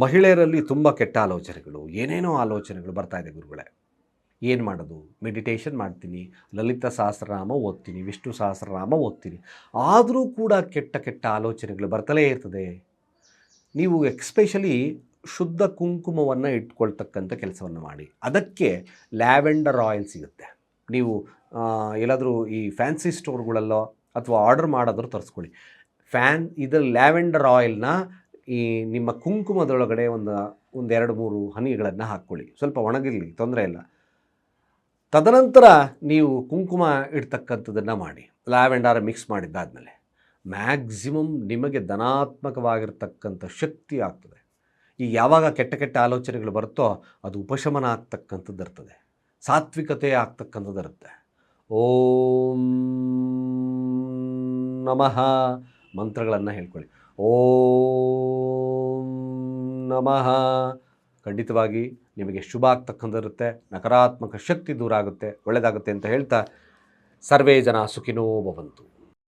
ಮಹಿಳೆಯರಲ್ಲಿ ತುಂಬ ಕೆಟ್ಟ ಆಲೋಚನೆಗಳು, ಏನೇನೋ ಆಲೋಚನೆಗಳು ಬರ್ತಾ ಇದೆ ಗುರುಗಳೇ. ಏನು ಮಾಡೋದು? ಮೆಡಿಟೇಷನ್ ಮಾಡ್ತೀನಿ, ಲಲಿತ ಸಹಸ್ರನಾಮ ಓದ್ತೀನಿ, ವಿಷ್ಣು ಸಹಸ್ರನಾಮ ಓದ್ತೀನಿ. ಆದರೂ ಕೂಡ ಕೆಟ್ಟ ಕೆಟ್ಟ ಆಲೋಚನೆಗಳು ಬರ್ತಲೇ ಇರ್ತದೆ. ನೀವು ಎಕ್ಸ್ಪೆಷಲಿ ಶುದ್ಧ ಕುಂಕುಮವನ್ನು ಇಟ್ಕೊಳ್ತಕ್ಕಂಥ ಕೆಲಸವನ್ನು ಮಾಡಿ. ಅದಕ್ಕೆ ಲ್ಯಾವೆಂಡರ್ ಆಯಿಲ್ ಸಿಗುತ್ತೆ. ನೀವು ಎಲ್ಲಾದರೂ ಈ ಫ್ಯಾನ್ಸಿ ಸ್ಟೋರ್ಗಳಲ್ಲೋ ಅಥವಾ ಆರ್ಡರ್ ಮಾಡೋದ್ರೂ ತರಿಸ್ಕೊಳ್ಳಿ. ಫ್ಯಾನ್ ಇದರ ಲ್ಯಾವೆಂಡರ್ ಆಯಿಲ್ನ ಈ ನಿಮ್ಮ ಕುಂಕುಮದೊಳಗಡೆ ಒಂದು, ಒಂದೆರಡು, ಮೂರು ಹನಿಗಳನ್ನು ಹಾಕ್ಕೊಳ್ಳಿ. ಸ್ವಲ್ಪ ಒಣಗಿರಲಿ, ತೊಂದರೆ ಇಲ್ಲ. ತದನಂತರ ನೀವು ಕುಂಕುಮ ಇಡ್ತಕ್ಕಂಥದ್ದನ್ನು ಮಾಡಿ. ಲ್ಯಾವೆಂಡರ್ ಮಿಕ್ಸ್ ಮಾಡಿದ್ದಾದಮೇಲೆ ಮ್ಯಾಕ್ಸಿಮಮ್ ನಿಮಗೆ ಧನಾತ್ಮಕವಾಗಿರ್ತಕ್ಕಂಥ ಶಕ್ತಿ ಆಗ್ತದೆ. ಈಗ ಯಾವಾಗ ಕೆಟ್ಟ ಕೆಟ್ಟ ಆಲೋಚನೆಗಳು ಬರುತ್ತೋ ಅದು ಉಪಶಮನ ಆಗ್ತಕ್ಕಂಥದ್ದು ಇರ್ತದೆ ಸಾತ್ವಿಕತೆ ಆಗ್ತಕ್ಕಂಥದ್ದು ಇರುತ್ತೆ ಓಂ ನಮಃ ಮಂತ್ರಗಳನ್ನು ಹೇಳ್ಕೊಳ್ಳಿ. ಓಂ ನಮಃ. ಖಂಡಿತವಾಗಿ ನಿಮಗೆ ಶುಭ ಆಗ್ತಕ್ಕಂಥದ್ದಿರುತ್ತೆ. ನಕಾರಾತ್ಮಕ ಶಕ್ತಿ ದೂರ ಆಗುತ್ತೆ ಒಳ್ಳೆಯದಾಗುತ್ತೆ ಅಂತ ಹೇಳ್ತಾ ಸರ್ವೇ ಜನ ಸುಖಿನೋ ಭವಂತು.